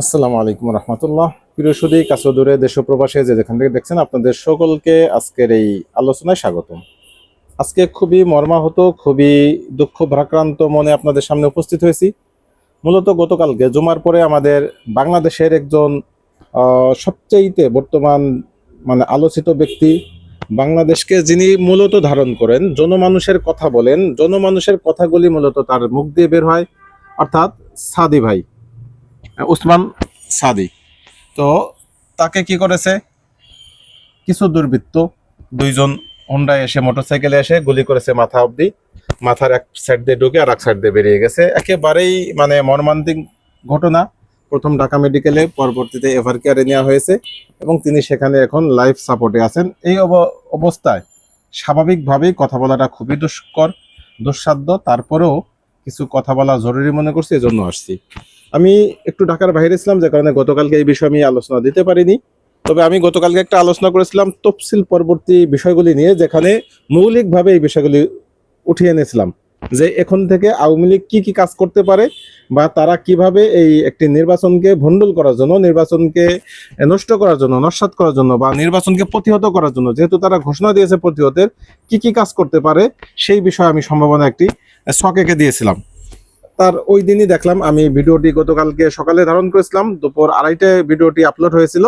আসসালামু আলাইকুম রহমতুল্লাহ। প্রিয় সুদী কাছে দূরে দেশ প্রবাসে যে যেখান থেকে দেখছেন আপনাদের সকলকে আজকের এই আলোচনায় স্বাগতম। আজকে খুবই মর্মাহত, খুবই দুঃখ ভারাক্রান্ত মনে আপনাদের সামনে উপস্থিত হয়েছি। মূলত গতকালকে জুমার পরে আমাদের বাংলাদেশের একজন সবচেয়েতে বর্তমান মানে আলোচিত ব্যক্তি বাংলাদেশকে যিনি মূলত ধারণ করেন, জনমানুষের কথা বলেন, জনমানুষের কথাগুলি মূলত তার মুখ দিয়ে বের হয়, অর্থাৎ সাদি ভাই। উসমান সাদি। তো তাকে কি করেছে? কিছু দুর্বৃত্ত দুইজন হোন্ডায় এসে মোটরসাইকেলে এসে গুলি করেছে মাথা অবধি। মাথার এক সাইড দিয়ে ঢুকে আর এক সাইড দিয়ে বেরিয়ে গেছে। একেবারেই মানে মর্মান্তিক ঘটনা। প্রথম ঢাকা মেডিকেলে পরবর্তীতে এভার কেয়ারে নেওয়া হয়েছে এবং তিনি সেখানে এখন লাইফ সাপোর্টে আছেন। এই অব- অবস্থায় স্বাভাবিকভাবেই কথা বলাটা খুবই দুষ্কর, দুঃসাধ্য। তারপরেও কিছু কথা বলা জরুরি মনে করছি, এজন্য আসছি। আমি একটু ঢাকার বাইরে ছিলাম, যে কারণে গতকালকে এই বিষয়ে আমি আলোচনা দিতে পারিনি। তবে আমি গতকালকে একটা আলোচনা করেছিলাম তফসিল পরবর্তী বিষয়গুলি নিয়ে, যেখানে মৌলিকভাবে এই বিষয়গুলি উঠিয়ে এনেছিলাম। যে এখন থেকে আওয়ামী লীগ কী কী কাজ করতে পারে বা তারা কীভাবে এই একটি নির্বাচনকে ভণ্ডুল করার জন্য, নির্বাচনকে নষ্ট করার জন্য, নস্বাত করার জন্য বা নির্বাচনকে প্রতিহত করার জন্য, যেহেতু তারা ঘোষণা দিয়েছে প্রতিহতের, কি কি কাজ করতে পারে, সেই বিষয়ে আমি সম্ভাবনা একটি ছকেকে দিয়েছিলাম। তার ওই দিনই দেখলাম আমি ভিডিওটি গতকালকে সকালে ধারণ করেছিলাম, দুপুর আড়াইটায় ভিডিওটি আপলোড হয়েছিল।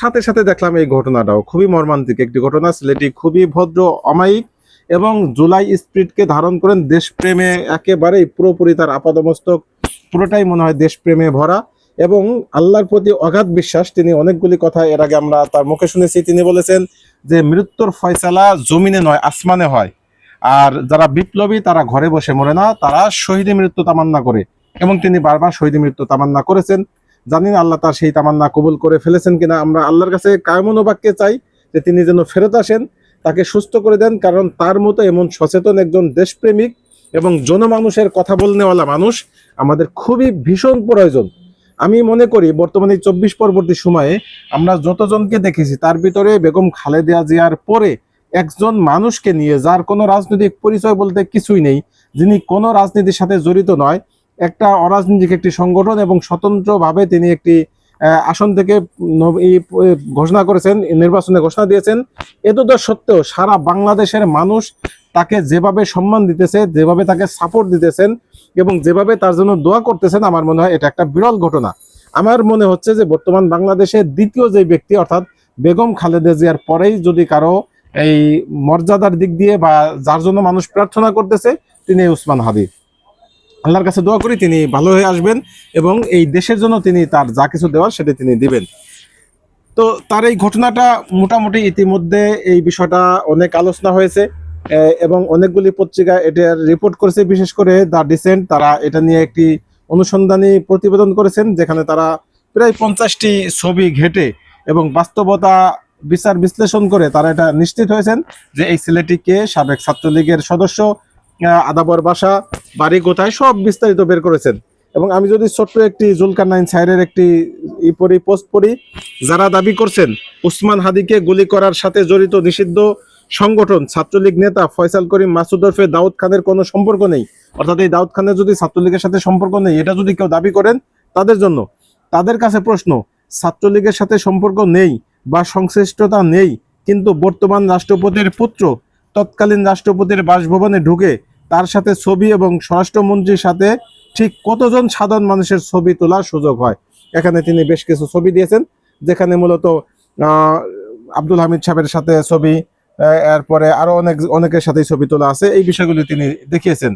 সাথে সাথে দেখলাম এই ঘটনাটাও খুবই মর্মান্তিক একটি ঘটনা। ছেলেটি খুবই ভদ্র, অমায়িক এবং জুলাই স্পিরিটকে ধারণ করেন দেশপ্রেমে, একেবারেই পুরোপুরি তার আপাদমস্তক, পুরোটাই মনে হয় দেশপ্রেমে ভরা এবং আল্লাহর প্রতি অগাধ বিশ্বাস। তিনি অনেকগুলি কথা এর আগে আমরা তার মুখে শুনেছি। তিনি বলেছেন যে, মৃত্যুর ফয়সালা জমিনে নয়, আসমানে হয়। আর যারা বিপ্লবী, তারা ঘরে বসে মরে না, তারা শহীদ মৃত্যু তামান্না করে। এবং তিনি বারবার শহীদ মৃত্যু তামান্না করেছেন। জানি না আল্লাহ তার সেই তামান্না কবুল করে ফেলেছেন কিনা। আমরা আল্লাহর কাছে কায়মন বাক্যে চাই যে তিনি যেন ফেরত আসেন, তাকে সুস্থ করে দেন, কারণ তার মতো এমন সচেতন একজন দেশপ্রেমিক এবং জনমানুষের কথা বলনেওয়ালা মানুষ আমাদের খুবই ভীষণ প্রয়োজন। আমি মনে করি, বর্তমানে চব্বিশ পরবর্তী সময়ে আমরা যতজনকে দেখেছি, তার ভিতরে বেগম খালেদা জিয়ার পরে একজন মানুষকে নিয়ে, যার কোনো রাজনৈতিক পরিচয় বলতে কিছুই নেই, যিনি কোনো রাজনীতির সাথে জড়িত নয়, একটা অরাজনৈতিক একটি সংগঠন এবং স্বতন্ত্রভাবে তিনি একটি আসন থেকে ঘোষণা করেছেন, নির্বাচনে ঘোষণা দিয়েছেন। এতটা সত্ত্বেও সারা বাংলাদেশের মানুষ তাকে যেভাবে সম্মান দিতেছে, যেভাবে তাকে সাপোর্ট দিতেছেন এবং যেভাবে তার জন্য দোয়া করতেছেন, আমার মনে হয় এটা একটা বিরল ঘটনা। আমার মনে হচ্ছে যে বর্তমান বাংলাদেশের দ্বিতীয় যে ব্যক্তি, অর্থাৎ বেগম খালেদা জিয়ার পরেই যদি কারও এই মর্যাদার দিক দিয়ে বা যার জন্য মানুষ প্রার্থনা করতেছে, তিনি উসমান হাদি। আল্লাহর কাছে দোয়া করি তিনি ভালো হয়ে আসবেন এবং এই দেশের জন্য তিনি তার যা কিছু দেওয়ার সেটা তিনি দিবেন। তো তার এই ঘটনাটা মোটামুটি ইতিমধ্যে এই বিষয়টা অনেক আলোচনা হয়েছে এবং অনেকগুলি পত্রিকা এটার রিপোর্ট করেছে। বিশেষ করে দ্য ডিসেন্ট তারা এটা নিয়ে একটি অনুসন্ধানী প্রতিবেদন করেছেন, যেখানে তারা প্রায় পঞ্চাশটি ছবি ঘেটে এবং বাস্তবতা বিচার বিশ্লেষণ করে তারা এটা নিশ্চিত হয়েছেন যে এই ছেলেটিকে সাবেক ছাত্রলীগের সদস্য আদাবর বাসা, বাড়ি কোথায় সব বিস্তারিত বের করেছেন। এবং আমি যদি ছোট্ট একটি জুলকার নাইন সাইরের একটি ই পড়ি, পোস্ট পড়ি, যারা দাবি করছেন, উসমান হাদিকে গুলি করার সাথে জড়িত নিষিদ্ধ সংগঠন, ছাত্রলীগ নেতা ফয়সাল করিম মাসুদ ওরফে দাউদ খানের কোনো সম্পর্ক নেই। অর্থাৎ এই দাউদ খানের যদি ছাত্রলীগের সাথে সম্পর্ক নেই, এটা যদি কেউ দাবি করেন, তাদের জন্য। তাদের কাছে প্রশ্ন, ছাত্রলীগের সাথে সম্পর্ক নেই বা সংশ্লিষ্টতা নেই, কিন্তু বর্তমান রাষ্ট্রপতির পুত্র তৎকালীন রাষ্ট্রপতির বাসভবনে ঢুকে তার সাথে ছবি এবং স্বরাষ্ট্রমন্ত্রীর সাথে ঠিক কতজন সাধারণ মানুষের ছবি তোলার সুযোগ হয়? এখানে তিনি বেশ কিছু ছবি দিয়েছেন, যেখানে মূলত আব্দুল হামিদ সাহেবের সাথে ছবি এরপরে আরও অনেক, অনেকের সাথে ছবি তোলা আছে। এই বিষয়গুলি তিনি দেখিয়েছেন।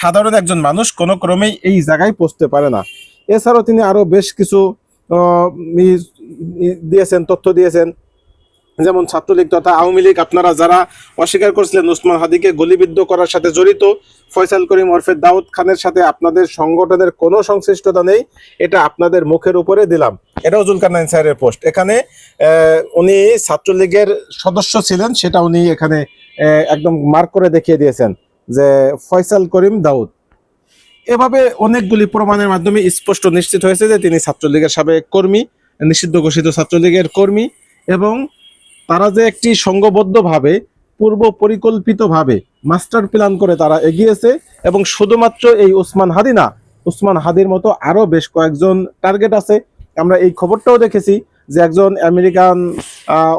সাধারণ একজন মানুষ কোনো ক্রমেই এই জায়গায় পৌঁছতে পারে না। এছাড়াও তিনি আরও বেশ কিছু দিয়েছেন, তথ্য দিয়েছেন। যেমন ছাত্রলীগ তথা আওয়ামী লীগ, আপনারা যারা অস্বীকার করছিলেন উসমান হাদিকে গুলিবিদ্ধ করার সাথে জড়িত, ফয়সাল করিম ওরফে দাউদ খানের সাথে আপনাদের সংগঠনের কোনো সংশ্লিষ্টতা নেই, এটা আপনাদের মুখের উপরে দিলাম। এটাও জুলকারনাইন স্যারের পোস্ট। এখানে উনি ছাত্রলীগের সদস্য ছিলেন, সেটা উনি এখানে একদম মার্ক করে দেখিয়ে দিয়েছেন যে ফয়সাল করিম দাউদ। এভাবে অনেকগুলি প্রমাণের মাধ্যমে স্পষ্ট নিশ্চিত হয়েছে যে তিনি ছাত্রলীগের সাবেক কর্মী। নিষিদ্ধ ঘোষিত ছাত্রলীগের কর্মী এবং তারা যে একটি সংঘবদ্ধভাবে পূর্ব পরিকল্পিতভাবে মাস্টার প্ল্যান করে তারা এগিয়েছে এবং শুধুমাত্র এই ওসমান হাদি না উসমান হাদির মতো আরও বেশ কয়েকজন টার্গেট আছে। আমরা এই খবরটাও দেখেছি যে একজন আমেরিকান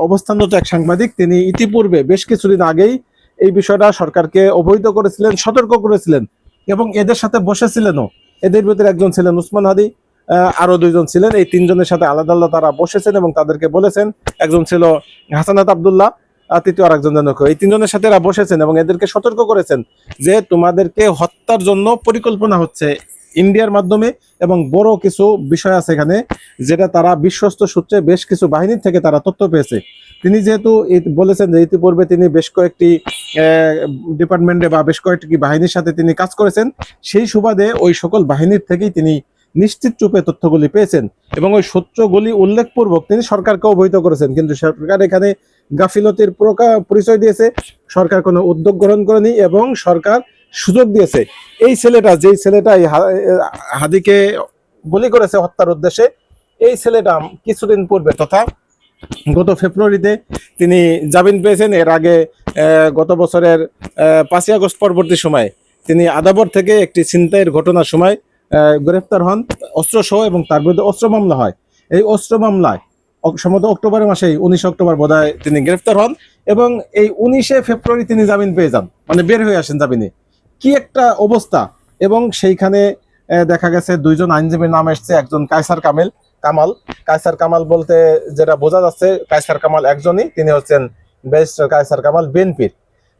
অবস্থানরত এক সাংবাদিক তিনি ইতিপূর্বে বেশ কিছুদিন আগেই এই বিষয়টা সরকারকে অবহিত করেছিলেন, সতর্ক করেছিলেন এবং এদের সাথে বসেছিলেনও। এদের ভিতরে একজন ছিলেন উসমান হাদি। আরও দুইজন ছিলেন। এই তিনজনের সাথে আলাদা আলাদা তারা বসেছেন এবং তাদেরকে বলেছেন। একজন ছিল হাসানাত আবদুল্লাহ তৃতীয় আরেকজন যেন কেউ। এই তিনজনের সাথে এরা বসেছেন এবং এদেরকে সতর্ক করেছেন যে তোমাদেরকে হত্যার জন্য পরিকল্পনা হচ্ছে ইন্ডিয়ার মাধ্যমে এবং বড় কিছু বিষয় আছে এখানে যেটা তারা বিশ্বস্ত সূত্রে বেশ কিছু বাহিনীর থেকে তারা তথ্য পেয়েছে। তিনি যেহেতু বলেছেন যে ইতিপূর্বে তিনি বেশ কয়েকটি ডিপার্টমেন্টে বা বেশ কয়েকটি বাহিনীর সাথে তিনি কাজ করেছেন, সেই সুবাদে ওই সকল বাহিনীর থেকেই তিনি নিশ্চিত রূপে তথ্যগুলি পেয়েছেন এবং ওই সূত্রগুলি উল্লেখপূর্বক তিনি সরকারকে অবহিত করেছেন। কিন্তু সরকার এখানে গাফিলতির পরিচয় দিয়েছে, সরকার কোনো উদ্যোগ গ্রহণ করেনি এবং সরকার সুযোগ দিয়েছে। এই ছেলেটা, যেই ছেলেটা হাদিকে গুলি করেছে হত্যার উদ্দেশ্যে, এই ছেলেটা কিছুদিন পূর্বে তথা গত ফেব্রুয়ারিতে তিনি জামিন পেয়েছেন। এর আগে গত বছরের পাঁচই আগস্ট পরবর্তী সময় তিনি আদাবর থেকে একটি ছিনতাইয়ের ঘটনার সময় গ্রেফতার হন অস্ত্র সহ এবং তার বিরুদ্ধে অস্ত্র মামলা হয়। এই অস্ত্র মামলায় সম্ভবত অক্টোবরের মাসেই, উনিশ অক্টোবর বোধহয় তিনি গ্রেফতার হন এবং এই উনিশে ফেব্রুয়ারি তিনি জামিন পেয়ে যান মানে বের হয়ে আসেন জামিনে। কি একটা অবস্থা এবং সেইখানে দেখা গেছে দুইজন আইনজীবীর নাম এসছে, একজন কায়সার কামেল, কামাল। কায়সার কামাল বলতে যেটা বোঝা যাচ্ছে, কায়সার কামাল একজনই, তিনি হচ্ছেন ব্যারিস্টার কায়সার কামাল বিএনপির।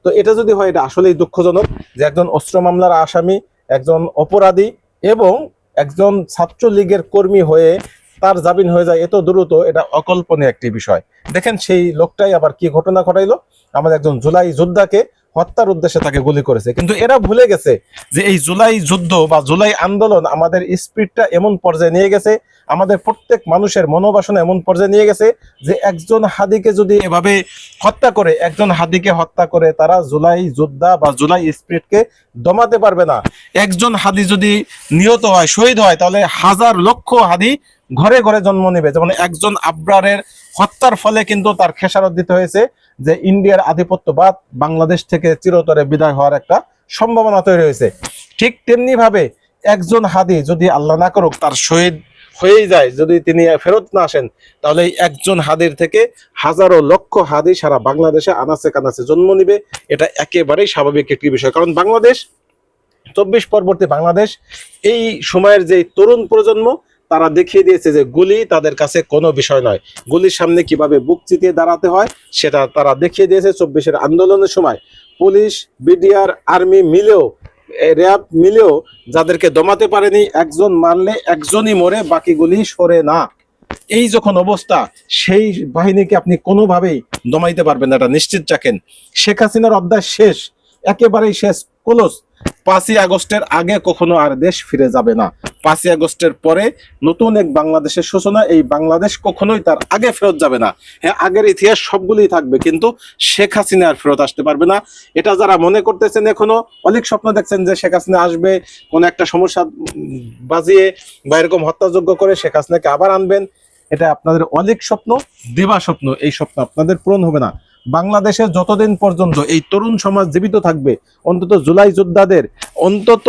তো এটা যদি হয়, এটা আসলেই দুঃখজনক যে একজন অস্ত্র মামলার আসামি, একজন অপরাধী এবং একজন ছাত্রলীগের কর্মী হয়ে তার জামিন হয়ে যায় এত দ্রুত, এটা অকল্পনীয় একটি বিষয়। দেখেন সেই লোকটাই আবার কি ঘটনা ঘটাইলো? আমাদের একজন জুলাই যোদ্ধাকে হত্যার উদ্দেশ্যে তাকে গুলি করেছে। কিন্তু এরা ভুলে গেছে যে এই জুলাই যুদ্ধ বা জুলাই আন্দোলন আমাদের স্পিডটা এমন পর্যায়ে নিয়ে গেছে আমাদের প্রত্যেক মানুষের মনোবাসনা এমন পর্যায়ে নিয়ে গেছে যে একজন হাদিকে যদি এভাবে হত্যা করে, একজন হাদিকে হত্যা করে তারা জুলাই যোদ্ধা বা জুলাই স্পিরিটকে দমাতে পারবে না। একজন হাদি যদি নিহত হয়, শহীদ হয়, তাহলে হাজার লক্ষ হাদি ঘরে ঘরে জন্ম নেবে। যেমন একজন আব্রারের হত্যার ফলে কিন্তু তার খেসারত দিতে হয়েছে যে ইন্ডিয়ার আধিপত্যবাদ বাংলাদেশ থেকে চিরতরে বিদায় হওয়ার একটা সম্ভাবনা তৈরি হয়েছে। ঠিক তেমনি ভাবে একজন হাদি যদি আল্লাহ না করুক, তার শহীদ হয়েই যায়। যদি তিনি ফেরত না আসেন, তাহলে একজন হাদির থেকে হাজারো লক্ষ হাদি সারা বাংলাদেশে আনাচে কানাচে জন্ম নিবে। এটা একেবারেই স্বাভাবিক একটি বিষয়। কারণ বাংলাদেশ, চব্বিশ পরবর্তী বাংলাদেশ, এই সময়ের যে তরুণ প্রজন্ম, তারা দেখিয়ে দিয়েছে যে গুলি তাদের কাছে কোনো বিষয় নয়। গুলির সামনে কীভাবে বুক চিতিয়ে দাঁড়াতে হয়, সেটা তারা দেখিয়ে দিয়েছে। চব্বিশের আন্দোলনের সময় পুলিশ, বিডিআর, আর্মি মিলেও র্যাব মিলেও যাদেরকে দমাতে পারেনি, একজন মারলে একজনই মরে, বাকিগুলি সরে না। এই যখন অবস্থা, সেই বাহিনীকে আপনি কোনোভাবেই দমাইতে পারবেন না, এটা নিশ্চিত চাকেন শেখ হাসিনার অধ্যায় শেষ, একেবারেই শেষ ক্লোজ পাঁচই আগস্টের আগে কখনো আর দেশ ফিরে যাবে না। পাঁচই আগস্টের পরে নতুন এক বাংলাদেশের সূচনা, এই বাংলাদেশ কখনোই তার আগে ফেরত যাবে না। হ্যাঁ আগের ইতিহাস সবগুলোই থাকবে, কিন্তু শেখ হাসিনা আর ফেরত আসতে পারবে না। এটা যারা মনে করতেছেন এখনও, অনেক স্বপ্ন দেখছেন যে শেখ হাসিনা আসবে, কোন একটা সমস্যা বাজিয়ে বা এরকম হত্যাযোগ্য করে শেখ হাসিনাকে আবার আনবেন, এটা আপনাদের অনেক স্বপ্ন, দিবা স্বপ্ন, এই স্বপ্ন আপনাদের পূরণ হবে না। বাংলাদেশে যতদিন পর্যন্ত এই তরুণ সমাজ জীবিত থাকবে, অন্তত জুলাই যোদ্ধাদের অন্তত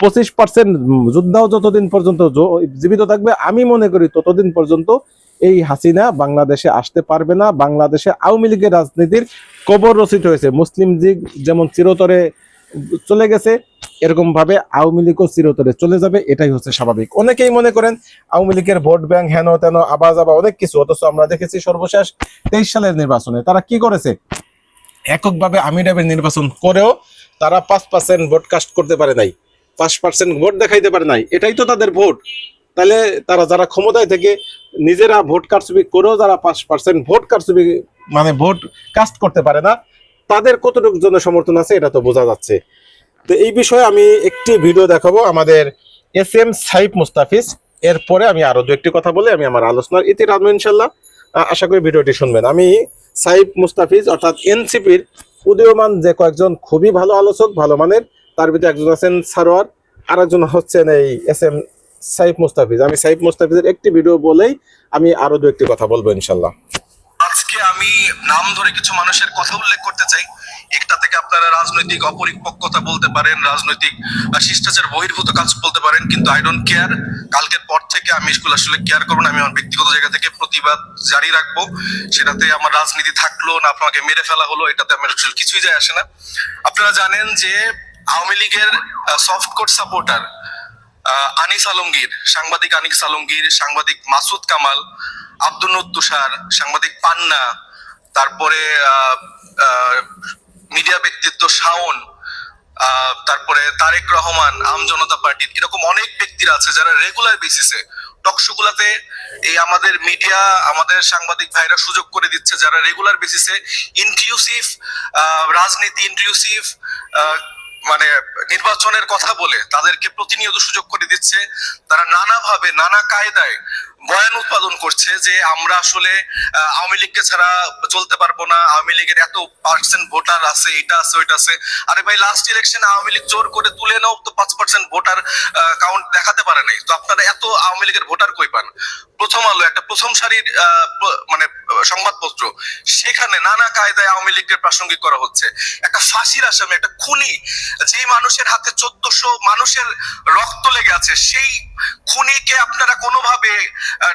পঁচিশ পার্সেন্ট যোদ্ধাও যতদিন পর্যন্ত জীবিত থাকবে, আমি মনে করি ততদিন পর্যন্ত এই হাসিনা বাংলাদেশে আসতে পারবে না। বাংলাদেশে আওয়ামী লীগের রাজনীতির কবর রচিত হয়েছে। মুসলিম লীগ যেমন চিরতরে চলে গেছে এরকম ভাবে আওয়ামী লীগও চিরতরে চলে যাবে, এটাই হচ্ছে স্বাভাবিক। অনেকেই মনে করেন আওয়ামী লীগের ভোট ব্যাংক হেন তেন আবাজ আবা অনেক কিছু, অথচ আমরা দেখেছি সর্বশেষ তেইশ সালের নির্বাচনে তারা কি করেছে? এককভাবে আমিরাবের নির্বাচন করেও তারা পাঁচ পার্সেন্ট ভোট কাস্ট করতে পারে নাই। পাঁচ পার্সেন্ট ভোট দেখাইতে পারে নাই, এটাই তো তাদের ভোট। তাহলে তারা যারা ক্ষমতায় থেকে, নিজেরা ভোট কারচুপি করেও যারা পাঁচ পার্সেন্ট ভোট কারচুপি মানে ভোট কাস্ট করতে পারে না, তাদের কতটুকু জন সমর্থন আছে এটা তো বোঝা যাচ্ছে। তো এই বিষয়ে আমি একটি ভিডিও দেখাবো আমাদের এস এম সাইফ মুস্তাফিজ। এরপরে আমি আরও দু একটি কথা বলে, আমি আমার আলোচনার ইতি রাখব ইনশাল্লাহ আশা করি ভিডিওটি শুনবেন। আমি সাইফ মুস্তাফিজ, অর্থাৎ এনসিপির উদীয়মান যে কয়েকজন খুবই ভালো আলোচক, ভালো মানের তার ভিতরে একজন আছেন সারোয়ার আর একজন হচ্ছেন এই এস এম সাইফ মুস্তাফিজ। আমি সাইফ মুস্তাফিজের একটি ভিডিও বলেই আমি আরও দু একটি কথা বলব ইনশাল্লাহ আজকে আমি নাম ধরে কিছু মানুষের কথা উল্লেখ করতে চাই। একটা থেকে আপনারা রাজনৈতিক অপরিপক্কতা বলতে পারেন, রাজনৈতিক শিষ্টাচার বহির্ভূত কাজ বলতে পারেন, কিন্তু আই ডোন্ট কেয়ার কালকের পর থেকে আমি স্কুল আসলে কেয়ার করব না, আমি আমার ব্যক্তিগত জায়গা থেকে প্রতিবাদ জারি রাখব। সেটাতে আমার রাজনীতি থাকল না, আপনাকে মেরে ফেলা হলো, এটাতে আমার কিছুই যায় আসে না। আপনারা জানেন যে আওয়ামী লীগের soft court supporter Anis Alamgir, সাংবাদিক আনিস আলমগীর, সাংবাদিক মাসুদ কামাল, আব্দুল তুষার, সাংবাদিক পান্না, তারপরে মিডিয়া ব্যক্তিত্ব শাওন তারপরে তারেক রহমান, আম জনতা পার্টি, এরকম অনেক ব্যক্তিরা আছে যারা রেগুলার বেসিসে টকশোগুলাতে এই আমাদের মিডিয়া আমাদের সাংবাদিক ভাইরা সুযোগ করে দিচ্ছে যারা রেগুলার বেসিসে ইনক্লুসিভ রাজনীতি ইনক্লুসিভ মানে নির্বাচনের কথা বলে তাদেরকে প্রতিনিয়ত সুযোগ করে দিচ্ছে। তারা নানাভাবে নানা কায়দায় বয়ান উৎপাদন করছে যে আমরা আসলে আওয়ামী লীগকে ছাড়া চলতে পারব না, আওয়ামী লীগের এত পার্সেন্ট ভোটার আছে, এটা আছে, ওইটা আছে। আরে ভাই লাস্ট ইলেকশন আওয়ামী লীগ জোর করে তুলে নাও তো পাঁচ পার্সেন্ট ভোটার কাউন্ট দেখাতে পারে নাই। তো আপনারা এত আওয়ামী লীগের ভোটার কই পান? প্রথম আলো, একটা প্রথম সারির মানে সংবাদপত্র। সেখানে নানা কায়দায় আওয়ামী লীগের প্রাসঙ্গিক করা হচ্ছে। একটা ফাঁসির আসামি, একটা খুনি যে মানুষের হাতে চোদ্দশো মানুষের রক্ত লেগে আছে, সেই খুনিকে আপনারা কোনোভাবে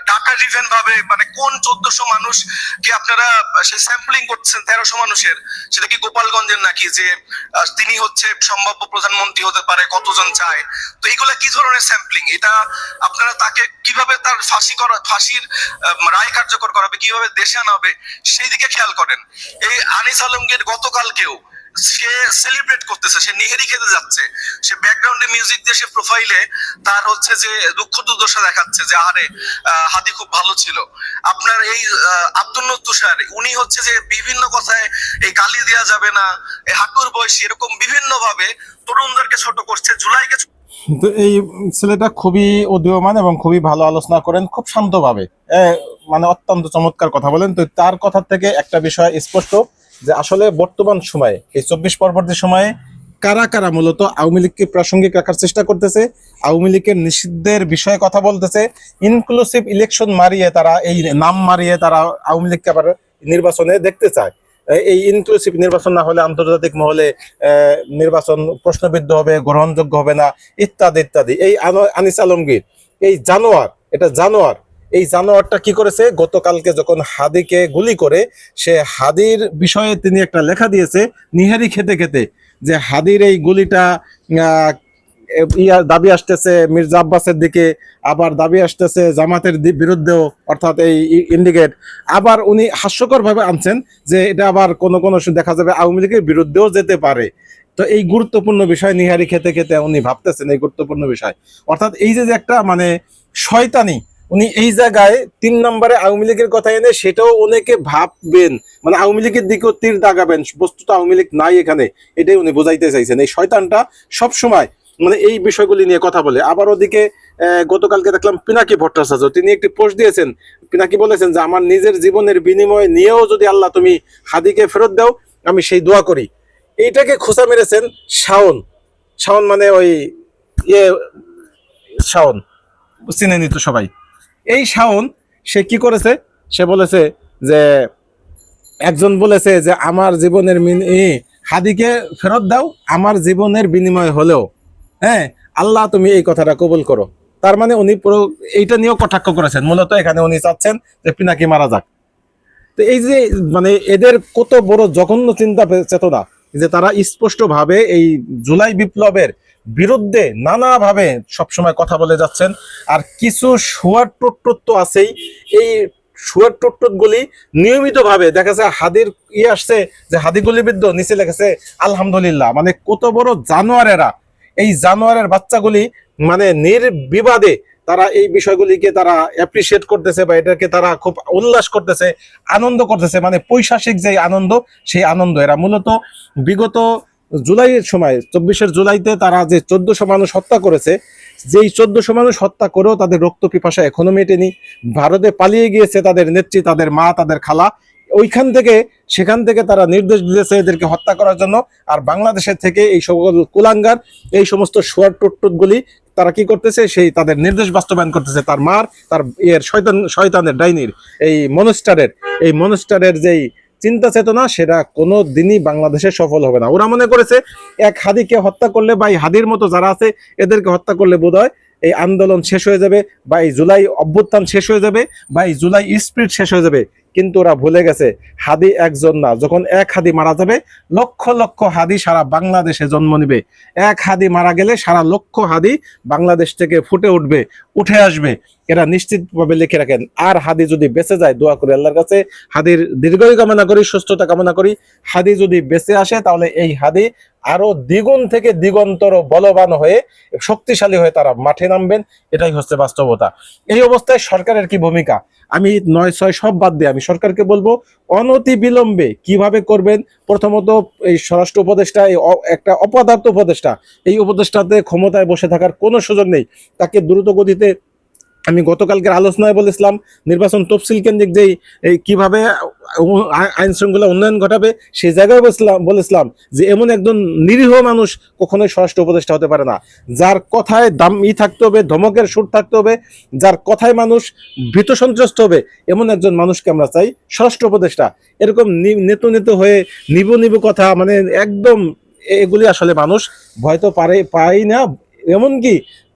ডাটা রিভেন ভাবে মানে কোন চোদ্দশো মানুষ কে আপনারা সেই স্যাম্পলিং করছেন তেরোশো মানুষের, সেটা কি গোপালগঞ্জের নাকি? যে তিনি হচ্ছে সম্ভাব্য প্রধানমন্ত্রী হতে পারে, কতজন চায়? তো এইগুলা কি ধরনের স্যাম্পলিং এটা আপনারা তাকে কীভাবে তার ফাঁসি করা, ফাঁসির রায় কার্যকর করাবে, কীভাবে দেশে আনা হবে সেই দিকে খেয়াল করেন। এই আনিস আলমগীর গতকালকেও সে সেলিব্রেট করতেছে, সে নিহেরি খেতে যাচ্ছে। সে ব্যাকগ্রাউন্ডে মিউজিক দিয়ে সে প্রোফাইলে তার হচ্ছে যে দুঃখ দুর্দশা দেখাচ্ছে যে, আরে হাদি খুব ভালো ছিল। আপনার এই আব্দুল তুষার উনি হচ্ছে যে বিভিন্ন কথায়, এই গালি দেওয়া যাবে না এই হাঁটুর বয়সী, এরকম বিভিন্ন ভাবে তরুণদেরকে ছোট করছে, জুলাইকে তো এই ছেলেটা খুবই উদীয়মান এবং খুবই ভালো আলোচনা করেন খুব শান্তভাবে। মানে অত্যন্ত চমৎকার কথা বলেন। তো তার কথা থেকে একটা বিষয় স্পষ্ট। যে আসলে বর্তমান সময়ে, এই চব্বিশ পরবর্তী সময়ে কারা কারা মূলত আওয়ামী লীগকে প্রাসঙ্গিক রাখার চেষ্টা করতেছে, আওয়ামী লীগের নিষিদ্ধের বিষয়ে কথা বলতেছে ইনক্লুসিভ ইলেকশন মারিয়ে তারা, এই নাম মারিয়ে তারা আওয়ামী লীগকে আবার নির্বাচনে দেখতে চায়। এই ইনক্লুসিভ নির্বাচন না হলে আন্তর্জাতিক মহলে নির্বাচন প্রশ্নবিদ্ধ হবে, গ্রহণযোগ্য হবে না, ইত্যাদি ইত্যাদি। এই আনো- আনিস আলমগীর, এই জানোয়ার, এটা জানোয়ার এই জানোয়ারটা কি করেছে? গতকালকে যখন হাদিকে গুলি করে, সে হাদির বিষয়ে তিনি একটা লেখা দিয়েছে, নিহারি খেতে খেতে, যে হাদির এই গুলিটা ইয়ার দাবি আসতেছে মির্জা আব্বাসের দিকে, আবার দাবি আসতেছে জামাতের বিরুদ্ধেও, অর্থাৎ এই ইন্ডিকেট। আবার উনি হাস্যকর ভাবে আনছেন যে এটা আবার কোনো কোনো দেখা যাবে আওয়ামী লীগের বিরুদ্ধেও যেতে পারে। তো এই গুরুত্বপূর্ণ বিষয় নিহারি খেতে খেতে উনি ভাবতেছেন, এই গুরুত্বপূর্ণ বিষয়। অর্থাৎ এই যে একটা মানে শয়তানি উনি এই জায়গায় তিন নম্বরে আওয়ামী লীগের কথা এনে সেটাও অনেকে ভাববেন। মানে আওয়ামী লীগের দিকেও তীর দাগাবেন, বস্তুত আওয়ামী লীগ নাই এখানে, এটাই উনি বোঝাইতে চাইছেন। এই শয়তানটা সব সময় মানে এই বিষয়গুলি নিয়ে কথা বলে। আবার ওদিকে গতকালকে দেখলাম পিনাকি ভট্টাচার্য, তিনি একটি পোস্ট দিয়েছেন। পিনাকি বলেছেন যে, আমার নিজের জীবনের বিনিময় নিয়েও যদি আল্লাহ তুমি হাদিকে ফেরত দাও, আমি সেই দোয়া করি। এইটাকে খোঁচা মেরেছেন শাওন। শাওন মানে ওই ইয়ে শাওন। চিনে নিত সবাই। এই শাওন, সে কি করেছে? সে বলেছে যে, একজন বলেছে যে, আমার জীবনের হাদিকে ফেরত দাও, আমার জীবনের বিনিময় হলেও। হ্যাঁ আল্লাহ তুমি এই কথাটা কবুল করো। তার মানে উনি পুরো এইটা নিয়েও কটাক্ষ করেছেন। মূলত এখানে উনি চাচ্ছেন যে পিনাকি মারা যাক। তো এই যে মানে এদের কত বড় জঘন্য চিন্তা চেতনা যে তারা স্পষ্টভাবে এই জুলাই বিপ্লবের বিরুদ্ধে নানাভাবে সবসময় কথা বলে যাচ্ছেন। আর কিছু টোট্টত তো আছেই। এই শুয়ার টোট্টত গুলি নিয়মিত ভাবে দেখা যায় হাদির ইয়ে আসছে যে হাদি গুলিবিদ্ধ নিচে লেখেছে আলহামদুলিল্লাহ। মানে কত বড় জানোয়ারেরা। এই জানোয়ারের বাচ্চাগুলি মানে নির্বিবাদে তারা এই বিষয়গুলিকে তারা অ্যাপ্রিসিয়েট করতেছে বা এটাকে তারা খুব উল্লাস করতেছে, আনন্দ করতেছে। মানে পৈশাসিক যে আনন্দ, সেই আনন্দ। এরা মূলত বিগত জুলাইয়ের সময়, চব্বিশের জুলাইতে তারা যে চোদ্দশো মানুষ হত্যা করেছে, যেই চোদ্দশো মানুষ হত্যা করেও তাদের রক্ত পিপাসা এখনও মেটেনি। ভারতে পালিয়ে গিয়েছে তাদের নেত্রী, তাদের মা, তাদের খালা। ওইখান থেকে, সেখান থেকে তারা নির্দেশ দিয়েছে এদেরকে হত্যা করার জন্য। আর বাংলাদেশের থেকে এই সকল কুলাঙ্গার, এই সমস্ত সোয়ার টুটটুট গুলি তারা কি করতেছে? সেই তাদের নির্দেশ বাস্তবায়ন করতেছে তার মার, তার ইয়ের শয়তান, শয়তানের ডাইনির, এই মনস্টারের এই মনস্টারের যেই চিন্তা চেতনা সেটা কোনো দিনই বাংলাদেশে সফল হবে না। ওরা মনে করেছে, এক হাদিকে হত্যা করলে বা এই হাদির মতো যারা আছে, এদেরকে হত্যা করলে বোধ হয় এই আন্দোলন শেষ হয়ে যাবে, বা এই জুলাই অভ্যুত্থান শেষ হয়ে যাবে, বা এই জুলাই স্প্রিট শেষ হয়ে যাবে। কিন্তু ওরা ভুলে গেছে, হাদি একজন না। যখন এক হাদি মারা যাবে, লক্ষ লক্ষ হাদি সারা বাংলাদেশে জন্ম নিবে। এক হাদি মারা গেলে সারা লক্ষ হাদি বাংলাদেশ থেকে ফুটে উঠবে, উঠে আসবে। এরা নিশ্চিতভাবে লিখে রাখেন, আর হাদি যদি বেঁচে যায়, দোয়া করি আল্লাহর কাছে, হাদির দীর্ঘই কামনা করি, সুস্থতা কামনা করি। হাদি যদি বেঁচে আসে, তাহলে এই হাদি আরও দ্বিগুণ থেকে দিগন্তর বলবান হয়ে শক্তিশালী হয়ে তারা মাঠে নামবেন, এটাই হচ্ছে বাস্তবতা। এই অবস্থায় সরকারের কি ভূমিকা? আমি নয়, ছয় সব বাদ দিয়ে আমি সরকারকে বলব, অনতি বিলম্বে কীভাবে করবেন? প্রথমত এই স্বরাষ্ট্র উপদেষ্টা, এই একটা অপদার্থ উপদেষ্টা, এই উপদেষ্টাতে ক্ষমতায় বসে থাকার কোনো সুযোগ নেই। তাকে দ্রুত গতিতে আমি গতকালকের আলোচনায় বলেছিলাম, নির্বাচন তফসিল কেন্দ্রিক যেই কীভাবে আইন শৃঙ্খলা উন্নয়ন ঘটাবে, সেই জায়গায় বলছিলাম, বলেছিলাম যে এমন একজন নিরীহ মানুষ কখনোই স্বরাষ্ট্র উপদেষ্টা হতে পারে না। যার কথায় দাম ই থাকতে হবে, ধমকের সুর থাকতে হবে, যার কথায় মানুষ ভীত সন্ত্রস্ত হবে, এমন একজন মানুষকে আমরা চাই স্বরাষ্ট্র উপদেষ্টা। এরকম নেতু নেতু হয়ে নিবু নিবু কথা মানে একদম এগুলি আসলে মানুষ ভয় তো পারে পাই না। এমনকি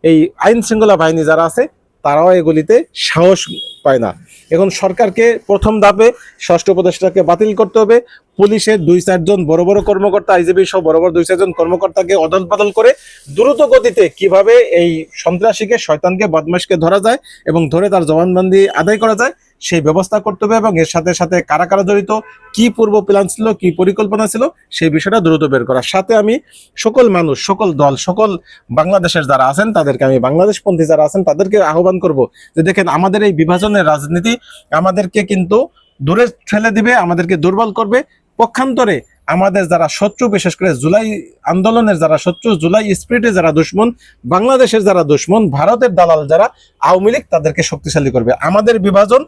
এই আইন শৃঙ্খলা বাহিনী যারা আছে তারাও এগুলিতে সাহস পায় না। এখন সরকারকে প্রথম ধাপে ষষ্ঠ উপদেষ্টাকে বাতিল করতে হবে। পুলিশের দুই চারজন বড় বড় কর্মকর্তা আইজিবি সহ বড় বড় দুই চারজন কর্মকর্তাকে অদল বদল করে দ্রুত গতিতে কীভাবে এই সন্ত্রাসীকে, শয়তানকে বদমাসকে ধরা যায় এবং ধরে তার জবানবন্দি আদায় করা যায় সেই ব্যবস্থা করতে হবে এবং এর সাথে সাথে কারা কারা জড়িত, কি পূর্ব প্ল্যান ছিল, কি পরিকল্পনা ছিল, সেই বিষয়টা দ্রুত বের করার। সাথে আমি সকল মানুষ, সকল দল, সকল বাংলাদেশের যারা আছেন, তাদেরকে আমি বাংলাদেশপন্থী যারা আছেন, তাদেরকে আহ্বান করব যে দেখেন, আমাদের এই বিভাজনের রাজনীতি আমাদেরকে কিন্তু দূরে ঠেলে দিবে, আমাদেরকে দুর্বল করবে। পক্ষান্তরে আমাদের যারা শত্রু, বিশেষ করে জুলাই আন্দোলনের যারা শত্রু, জুলাই স্পিরিটে যারা দুশ্মন, বাংলাদেশের যারা দুশ্মন, ভারতের দালাল যারা, আওয়ামী লীগ তাদেরকে শক্তিশালী করবে। আমাদের বিভাজন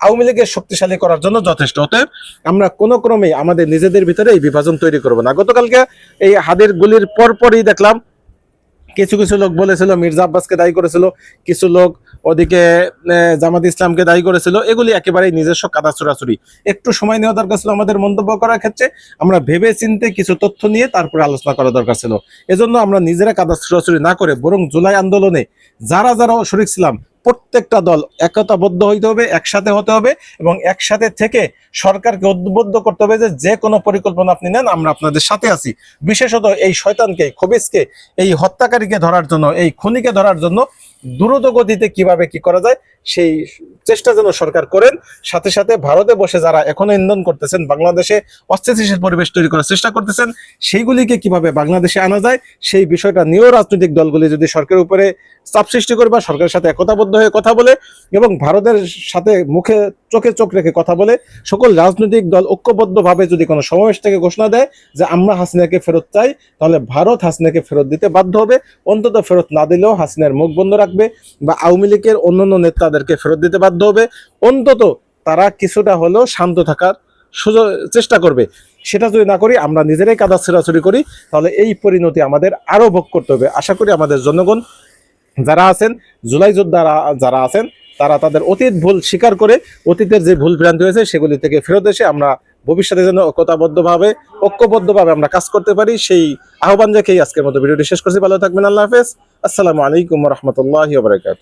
আওয়ামী লীগের শক্তিশালী করার জন্য যথেষ্ট। অতএব আমরা কোনো ক্রমেই আমাদের নিজেদের ভিতরে এই বিভাজন তৈরি করব না। গতকালকে এই হাদের গুলির পরপরই দেখলাম, কিছু কিছু লোক বলেছিল, মির্জা আব্বাসকে দায়ী করেছিল, কিছু লোক ওদিকে জামাত ইসলামকে দায়ী করেছিল। এগুলি একেবারেই নিজস্ব কাদা চোরাচুরি। একটু সময় নেওয়া দরকার ছিল আমাদের মন্তব্য করার ক্ষেত্রে। আমরা ভেবে চিনতে কিছু তথ্য নিয়ে তারপরে আলোচনা করা দরকার ছিল। এজন্য আমরা নিজেরা কাদা চোরাচুরি না করে বরং জুলাই আন্দোলনে যারা যারা শরিক ছিলাম প্রত্যেকটা দল একতাবদ্ধ হইতে হবে, একসাথে হতে হবে এবং একসাথে থেকে সরকারকে উদ্বুদ্ধ করতে হবে যে যে কোনো পরিকল্পনা আপনি নেন, আমরা আপনাদের সাথে আছি। বিশেষত এই শয়তানকে, খবিসকে, এই হত্যাকারীকে ধরার জন্য, এই খুনিকে ধরার জন্য দ্রুত গতিতে কীভাবে কি করা যায়, সেই চেষ্টা যেন সরকার করেন। সাথে সাথে ভারতে বসে যারা এখনও ইন্ধন করতেছেন, বাংলাদেশে অস্থিতিশীল পরিবেশ তৈরি করার চেষ্টা করতেছেন, সেইগুলিকে কীভাবে বাংলাদেশে আনা যায়, সেই বিষয়টা নিয়েও রাজনৈতিক দলগুলি যদি সরকারের উপরে চাপ সৃষ্টি করে বা সরকারের সাথে একতাবদ্ধ হয়ে কথা বলে এবং ভারতের সাথে মুখে চোখে চোখ রেখে কথা বলে, সকল রাজনৈতিক দল ঐক্যবদ্ধভাবে যদি কোনো সমাবেশ থেকে ঘোষণা দেয় যে আমরা হাসিনাকে ফেরত চাই, তাহলে ভারত হাসিনাকে ফেরত দিতে বাধ্য হবে। অন্তত ফেরত না দিলেও হাসিনার মুখ বন্ধ রাখবে বা আওয়ামী লীগের অন্যান্য নেতাদেরকে ফেরত দিতে বাধ্য হবে। অন্তত তারা কিছুটা হলেও শান্ত থাকার সুযোগ, চেষ্টা করবে। সেটা যদি না করি, আমরা নিজেরাই কাদা ছেড়াছড়ি করি, তাহলে এই পরিণতি আমাদের আরও ভোগ করতে হবে। আশা করি আমাদের জনগণ যারা আছেন, জুলাই যোদ্ধারা যারা আছেন, তারা তাদের অতীত ভুল স্বীকার করে অতীতের যে ভুল ভ্রান্তি হয়েছে সেগুলি থেকে ফেরত এসে আমরা ভবিষ্যতে যেন ঐক্যতাবদ্ধভাবে, ঐক্যবদ্ধভাবে আমরা কাজ করতে পারি, সেই আহ্বান রেখেই আজকের মতো ভিডিওটি শেষ করছি। ভালো থাকবেন, আল্লাহ হাফেজ। আসসালামু আলাইকুম রহমতুল্লাহ বারকাত